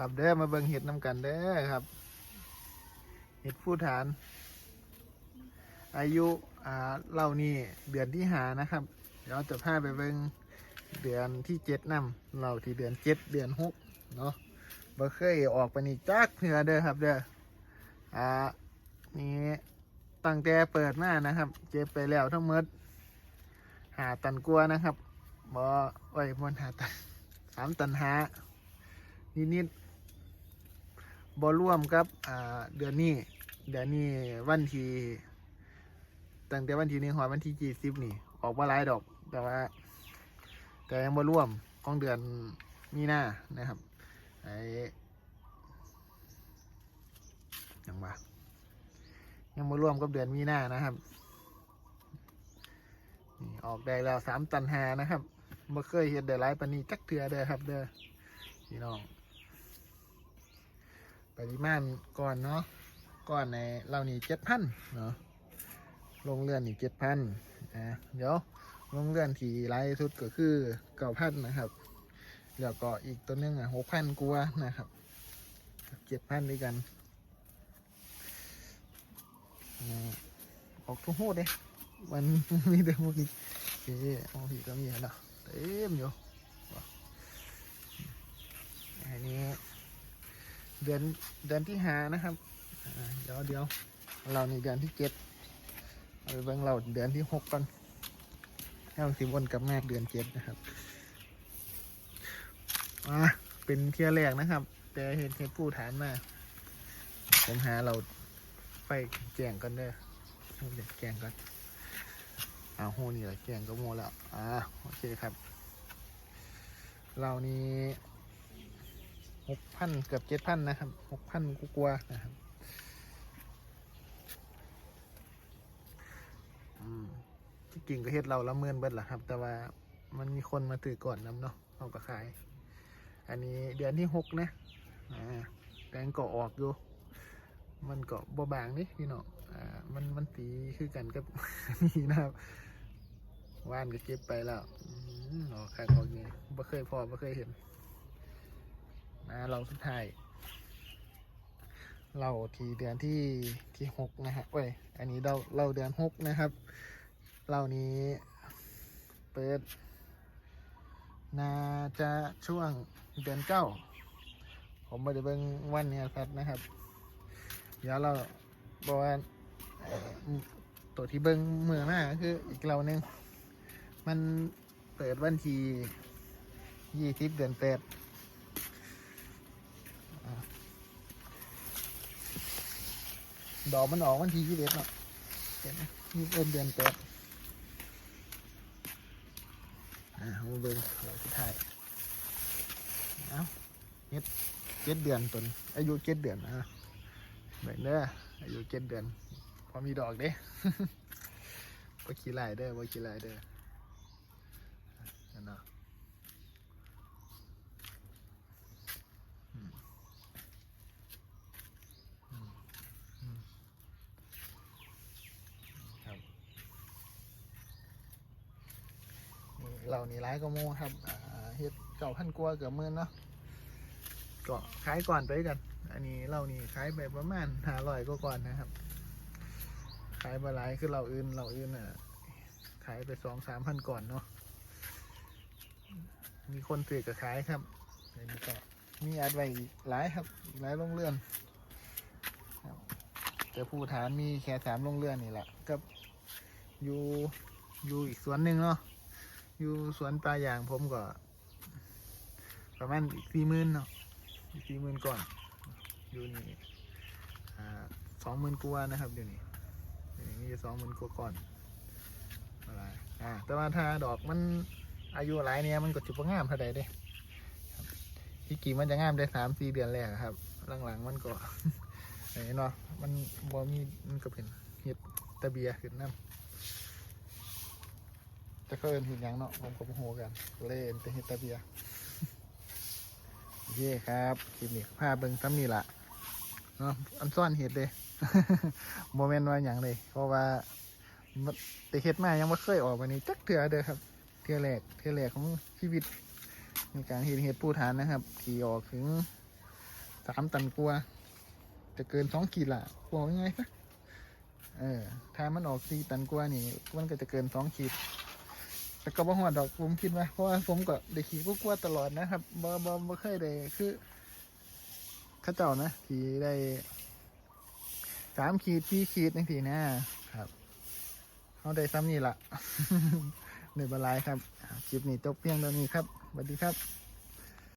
ครับเด้อมาเบิ่งเห็ดน้ำกันเด้อครับ เห็ดผู้ฐาน อายุอ่าเล่านี่เดือนที่หานะครับ เดี๋ยวจะพาไปเบิ่งเดือนที่เจ็ดนำเราที่เดือนเจ็ดเดือนหกเนาะบ่เคยออกไปนี่จักเถื่อเด้อครับเด้ออ่านี่ตั้งแต่เปิดมานะครับ เจ็บไปแล้วทั้งหมดหาตันกลัวนะครับบ่โอ้ยมันหาตันสามตันหานิดนิดๆ บ่ร่วมกับอ่าเดือนนี้ เดือนนี้วันที่ตั้งแต่วันที่หนึ่งหอดวันที่ยี่สิบนี่ ออกมาหลายดอก แต่ว่า แต่ยังบ่ร่วมของเดือนมีหน้านะครับไอ้ยังว่ายังบ่ร่วมกับเดือนมีหน้านะครับนี่ออกได้แล้วสามตันหานะครับบ่เคยเห็นได้หลายปานนี้จักเทือเด้อครับ เด้อพี่น้อง ปริมาณก่อนเนาะก่อนในเรานี่เจ็ดพันเนาะลงเรือนนี่เจ็ดพันอ่าเดี๋ยวลงเรือนที่ไล่สุดก็คือเก้าพันนะครับแล้วก็อีกตัวนึงอะหกพันกว่านะครับเจ็ดพันด้วยกันออกทุกโหดเลยมันมีแต่พวกนี้โอเคเอาพี่ก็มีเนาะเต็มอยู่อันนี้ เดือนเดือนที่หานะครับเดี๋ยวเดี๋ยวเรานี่เดือนที่เจ็ดเอาไปเบิ่งเราเดือนที่หกก่อนเข้าสิบวันกับแม่เดือนเจ็ดนะครับอ่าเป็นเที่ยแรกนะครับ แต่เห็นเห็นผู้ฐานมาผมหาเราไฟแจงกันเด้อเอาเดี๋ยวแจงกันเอาโหนี่แหละแจงก็โมแล้ว อ่า โอเคครับ เรานี้ หกพันเกือบเจ็ดพันนะครับหกพันกลัวาๆนะครับอืมที่จริงก็เฮ็ดเราละเมินเบิดล่ะครับ แต่ว่ามันมีคนมาถือก่อนนํเนาะเราก็ขาย อันนี้เดือนที่หกนะอ่าแตงก็ออกอยู่มันก็บ่บางนี่พี่น้องอ่ามันมันสีคือกันกับนี่นะครับว่านก็เก็บไปแล้วอืมอ๋อขายของนี้บ่เคยพอบ่เคยเห็น นะเราสุดท้ายเราทีเดือนที่ที่หกนะฮะเว้ยอันนี้เราเราเดือนหกนะครับเหล่านี้เปิดน่าจะช่วงเดือนเก้าผมไม่ได้เบิ่งวันเนี่ยครับนะครับ เดี๋ยวเราบอกว่าตัวที่เบิ่งเมื่อมาก็คืออีกเราหนึงมันเปิดวันที่ยี่สิบเดือนแปดอ่า ดอกมันออกวันที่ยี่สิบเอ็ดเนาะเห็นไหมยี่สิบเอ็ดเดือนแปดอ่ามาเบิ้งเราที่ถ่ายเอ้าเจ็ดเจ็ดเดือนตนอายุเจ็ดเดือนนะเบิ่งเด้ออายุเจ็ดเดือน พอมีดอกเด้ว่าขี้ลายเด้อว่าขี้ลายเด้อนั่นเนาะอืมอืมอืมครับ นี่เรานี่ร้ายก็โม่ครับเฮ็ดเก่าพันกว่าเกือบมื่นเนาะก็ขายก่อนไปกัน อันนี้เรานี่ขายไปประมาณห้าร้อยก็ก่อนนะครับ ขายบาหลายคือเราอื่นเราอื่นอะขายไปสองสามพันก่อนเนาะมีคนซื้อก็ขายครับอันนี้ก็มีอัดไว้อีกหลายครับอีกหลายโรงเรือนแต่ผู้ฐานมีแค่สามโรงเรือนนี่แหละกับอยู่อยู่อีกสวนหนึ่งเนาะ อยู่สวนปลาอย่างผมก็ ประมาณอีกสี่หมื่นเนาะอีกสี่หมื่นก่อน อยู่นี่สองหมื่นกว่านะครับเดี๋ยวนี้เดี๋ยวนี้สองหมื่นกว่าก่อนอะไรอ่าแต่ว่าถ้าดอกมันอายุหลายเนี่ยมันก็จุบงามเท่าใดเด้ที่กี่มันจะงามได้สามสี่เดือนแรกครับ หลังๆมันก็เห็นเนาะมันบ่มีมันก็เป็นเห็ดตะเบียขึ้นน้ำ จะเขาเอินหินยังเนาะผมก็บ่โหกันเล่นแต่เฮตาเบียโอเคครับคลิปนี้พาเบิ่งซ้ำนี่ละเนาะอันซ่อนเห็ดเลยโมเมนต์ว่าอย่างเลยเพราะว่าแต่เห็ดมายังไม่เคยออกวันนี้จักเถื่อเด้อครับเถื่อแรกเถื่อแรกของชีวิตในการเห็ดเห็ดปูฐานนะครับที่ออกถึงสามตันกว่าจะเกินสองขีดละบอกยังไงซะเออถ้ามันออกสี่ตันกว่านี่มันก็จะเกินสองขีด แต่ก็บ่หอดดอกผมคิดว่าเพราะว่าผมก็ได้ขี่กลัวตลอดนะครับบ่บ่บ่เคยได้คือข้าเจ้านะขี่ได้สามขีดสี่ขีดจังทีนะครับเขาได้ซ้ำนี่ละหนบลายครับคลิปนี้จบเพียงเท่านี้ครับสวัสดีครับ